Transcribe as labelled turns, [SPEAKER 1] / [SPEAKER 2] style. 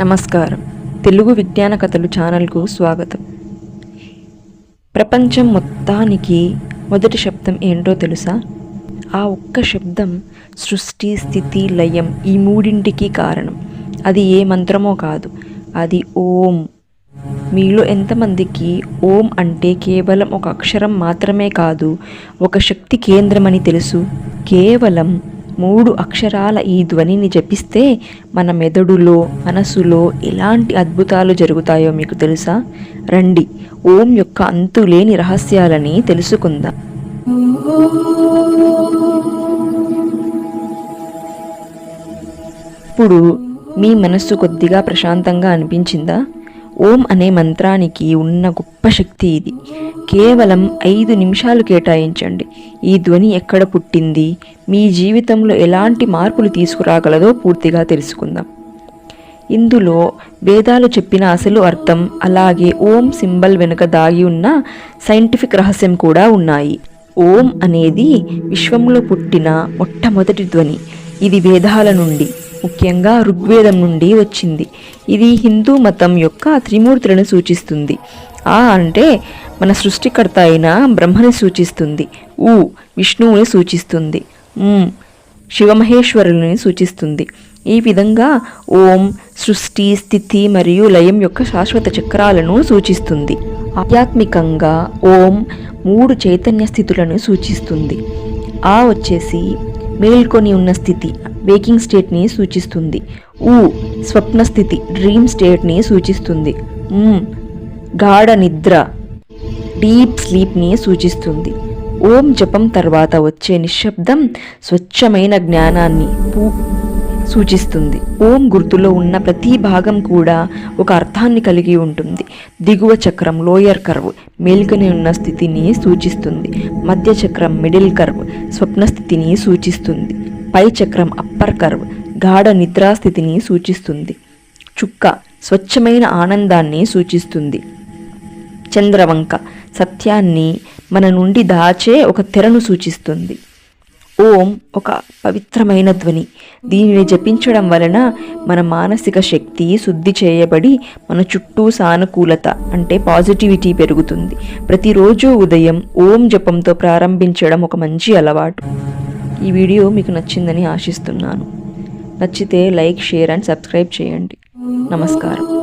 [SPEAKER 1] నమస్కారం. తెలుగు విజ్ఞాన కథలు ఛానల్కు స్వాగతం. ప్రపంచం మొత్తానికి మొదటి శబ్దం ఏంటో తెలుసా? ఆ ఒక్క శబ్దం సృష్టి స్థితి లయం ఈ మూడింటికి కారణం. అది ఏ మంత్రమో కాదు అది ఓం. మీలో ఎంతమందికి ఓం అంటే కేవలం ఒక అక్షరం మాత్రమే కాదు ఒక శక్తి కేంద్రమని తెలుసు. కేవలం మూడు అక్షరాల ఈ ధ్వనిని జపిస్తే మన మెదడులో మనసులో ఎలాంటి అద్భుతాలు జరుగుతాయో మీకు తెలుసా? రండి ఓం యొక్క అంతులేని రహస్యాలని తెలుసుకుందాం. ఇప్పుడు మీ మనస్సు కొద్దిగా ప్రశాంతంగా అనిపించిందా? ఓం అనే మంత్రానికి ఉన్న గొప్ప శక్తి ఇది. కేవలం ఐదు నిమిషాలు కేటాయించండి. ఈ ధ్వని ఎక్కడ పుట్టింది? మీ జీవితంలో ఎలాంటి మార్పులు తీసుకురాగలదో పూర్తిగా తెలుసుకుందాం. ఇందులో వేదాలు చెప్పిన అసలు అర్థం అలాగే ఓం సింబల్ వెనుక దాగి ఉన్న సైంటిఫిక్ రహస్యం కూడా ఉన్నాయి. ఓం అనేది విశ్వంలో పుట్టిన మొట్టమొదటి ధ్వని. ఇది వేదాల నుండి. ముఖ్యంగా ఋగ్వేదం నుండి వచ్చింది. ఇది హిందూ మతం యొక్క త్రిమూర్తులను సూచిస్తుంది. ఆ అంటే మన సృష్టికర్త అయిన బ్రహ్మని సూచిస్తుంది. ఊ విష్ణువుని సూచిస్తుంది. శివమహేశ్వరుని సూచిస్తుంది. ఈ విధంగా ఓం సృష్టి స్థితి మరియు లయం యొక్క శాశ్వత చక్రాలను సూచిస్తుంది. ఆధ్యాత్మికంగా ఓం మూడు చైతన్య స్థితులను సూచిస్తుంది. ఆ వచ్చేసి మేల్కొని ఉన్న స్థితి వేకింగ్ స్టేట్ని సూచిస్తుంది. ఊ స్వప్న స్థితి డ్రీమ్ స్టేట్ని సూచిస్తుంది. గాఢ నిద్ర డీప్ స్లీప్ని సూచిస్తుంది. ఓం జపం తర్వాత వచ్చే నిశ్శబ్దం స్వచ్ఛమైన జ్ఞానాన్ని పూ- సూచిస్తుంది. ఓం గుర్తులో ఉన్న ప్రతి భాగం కూడా ఒక అర్థాన్ని కలిగి ఉంటుంది. దిగువ చక్రం లోయర్ కర్వ్ మేల్కొని ఉన్న స్థితిని సూచిస్తుంది. మధ్య చక్రం మిడిల్ కర్వ్ స్వప్న స్థితిని సూచిస్తుంది. పై చక్రం అప్పర్ కర్వ్ గాఢ నిద్రా స్థితిని సూచిస్తుంది. చుక్క స్వచ్ఛమైన ఆనందాన్ని సూచిస్తుంది. చంద్రవంక సత్యాన్ని మన నుండి దాచే ఒక తెరను సూచిస్తుంది. ఓం ఒక పవిత్రమైన ధ్వని. దీనిని జపించడం వలన మన మానసిక శక్తి శుద్ధి చేయబడి మన చుట్టూ సానుకూలత అంటే పాజిటివిటీ పెరుగుతుంది. ప్రతిరోజు ఉదయం ఓం జపంతో ప్రారంభించడం ఒక మంచి అలవాటు. ఈ వీడియో మీకు నచ్చిందని ఆశిస్తున్నాను. నచ్చితే లైక్ షేర్ అండ్ సబ్స్క్రైబ్ చేయండి. నమస్కారం.